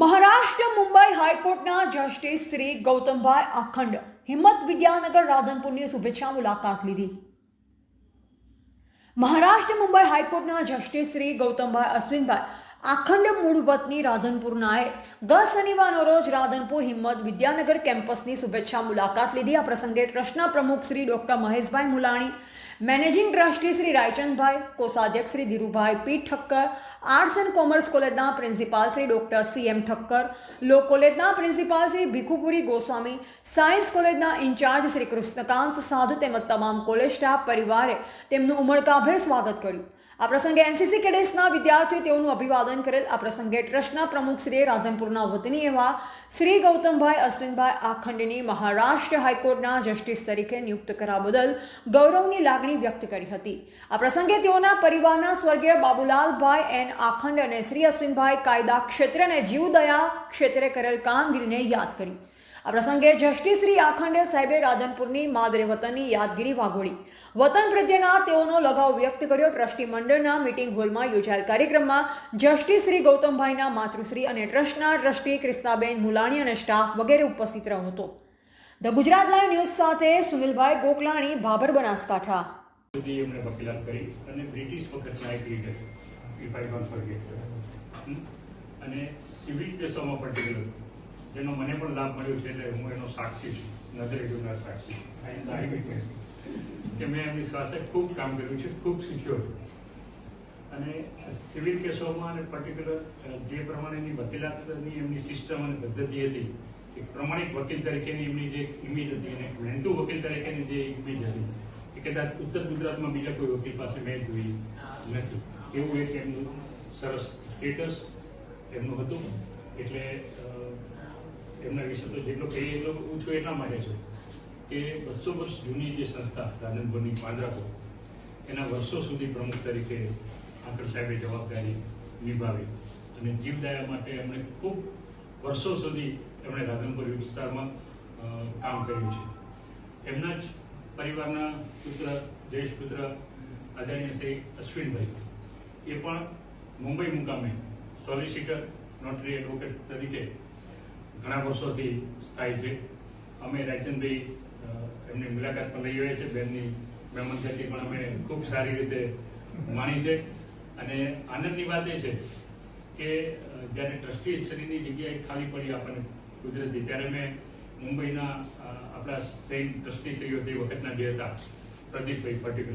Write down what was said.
મહારાષ્ટ્ર, મુંબઈ હાઈકોર્ટના જસ્ટિસ શ્રી ગૌતમભાઈ અખંડ હિંમત વિદ્યાનગર રાધનપુરની શુભેચ્છા મુલાકાત લીધી. મહારાષ્ટ્ર, મુંબઈ હાઈકોર્ટના જસ્ટિસ શ્રી ગૌતમભાઈ અશ્વિનભાઈ આખંડ મૂળ વતની રાધનપુરનાએ ગત શનિવારનો રોજ રાધનપુર હિંમત વિદ્યાનગર કેમ્પસની શુભેચ્છા મુલાકાત લીધી. આ પ્રસંગે ટ્રસ્ટના પ્રમુખ Shri doctor Maheshbhai Mulani, managing trustee Shri Raichandbhai, કોષાધ્યક્ષ Shri Dhirubhai P Thakkar, arts and commerce કોલેજના principal Shri doctor C M Thakkar law કોલેજના પ્રિન્સિપાલ શ્રી ભીખુપુરી ગોસ્વામી, સાયન્સ કોલેજના ઇન્ચાર્જ શ્રી કૃષ્ણકાંત સાધુ તેમજ તમામ કોલેજ સ્ટાફ પરિવારે તેમનું ઉમળકાભેર સ્વાગત કર્યું. આ પ્રસંગે એનસીસી કેડેટ્સના વિદ્યાર્થીઓ તેઓનું અભિવાદન કરેલ. આ પ્રસંગે ટ્રસ્ટના પ્રમુખ શ્રી રાધનપુરના વતની એવા શ્રી ગૌતમભાઈ અશ્વિનભાઈ આખંડની મહારાષ્ટ્ર હાઈકોર્ટના જસ્ટિસ તરીકે નિયુક્ત કરવા બદલ ગૌરવની લાગણી વ્યક્ત કરી હતી. આ પ્રસંગે તેઓના પરિવારના સ્વર્ગીય બાબુલાલભાઈ એન આખંડ અને શ્રી અશ્વિનભાઈ કાયદા ક્ષેત્રે અને જીવદયા ક્ષેત્રે કરેલ કામગીરીને યાદ કરી. આ પ્રસંગે જસ્ટિસ શ્રી આખંડે સાહેબે રાધનપુરની માદરે વતનની યાદગીરી વાગોળી. વતન પ્રત્યેના તેઓનો લગાવ વ્યક્ત કર્યો ટ્રસ્ટી મંડળના મિટિંગ હોલમાં યોજાયેલ કાર્યક્રમમાં જસ્ટિસ શ્રી ગૌતમભાઈના માતૃશ્રી અને ટ્રસ્ટના ટ્રસ્ટી ક્રિસ્તાબેન મુલાણી અને સ્ટાફ વગેરે ઉપસ્થિત રહ્યો હતો. ધ ગુજરાત લાઈવ ન્યૂઝ સાથે સુનિલભાઈ ગોકલાણી, ભાભર બનાસકાંઠા. અને સિવિલ કેસોમાં પર્ટિક્યુલર જેનો મને પણ લાભ મળ્યો છે એટલે હું એનો સાક્ષી છું, નજરે જોનાર સાક્ષી આઈ કે મેં એમની સાથે ખૂબ કામ કર્યું છે, ખૂબ શીખ્યો છું. અને સિવિલ કેસોમાં અને પર્ટિક્યુલર જે પ્રમાણેની વકીલાતની એમની સિસ્ટમ અને પદ્ધતિ હતી, એક પ્રમાણિક વકીલ તરીકેની એમની જે ઇમેજ હતી અને મહેનતુ વકીલ તરીકેની જે ઇમેજ હતી, એ કદાચ ઉત્તર ગુજરાતમાં બીજા કોઈ વકીલ પાસે મેં જોઈ નથી. એવું એક એમનું સરસ સ્ટેટસ એમનું હતું. એટલે એમના વિશે તો જેટલો કહીએ એટલો ઓછું એટલા માટે છે કે બસો વર્ષ જૂની જે સંસ્થા રાધનપુરની પાંજરાપુર એના વર્ષો સુધી પ્રમુખ તરીકે આંકડ સાહેબે જવાબદારી નિભાવી અને જીવદયા માટે એમણે ખૂબ વર્ષો સુધી એમણે રાધનપુર વિસ્તારમાં કામ કર્યું છે. એમના જ પરિવારના પુત્ર, જયેશ પુત્ર, આદરણીય શ્રી અશ્વિનભાઈ, એ પણ મુંબઈ મુકામે સોલિસિટર નોટરી એડવોકેટ તરીકે ઘણા વર્ષોથી સ્થાયી છે. અમે રાયચંદભાઈ એમની મુલાકાત પણ લઈ આવ્યા છે. બેનની મહેમાન ગતિ પણ અમે ખૂબ સારી રીતે માણી છે. અને આનંદની વાત એ છે કે જ્યારે ટ્રસ્ટી શ્રીની જગ્યાએ ખાલી પડી આપણને કુદરતી, ત્યારે મેં મુંબઈના આપણા સ્પેન ટ્રસ્ટી શ્રીઓ તે વખતના જે હતા, પ્રદીપભાઈ પર્ટિક્યુલર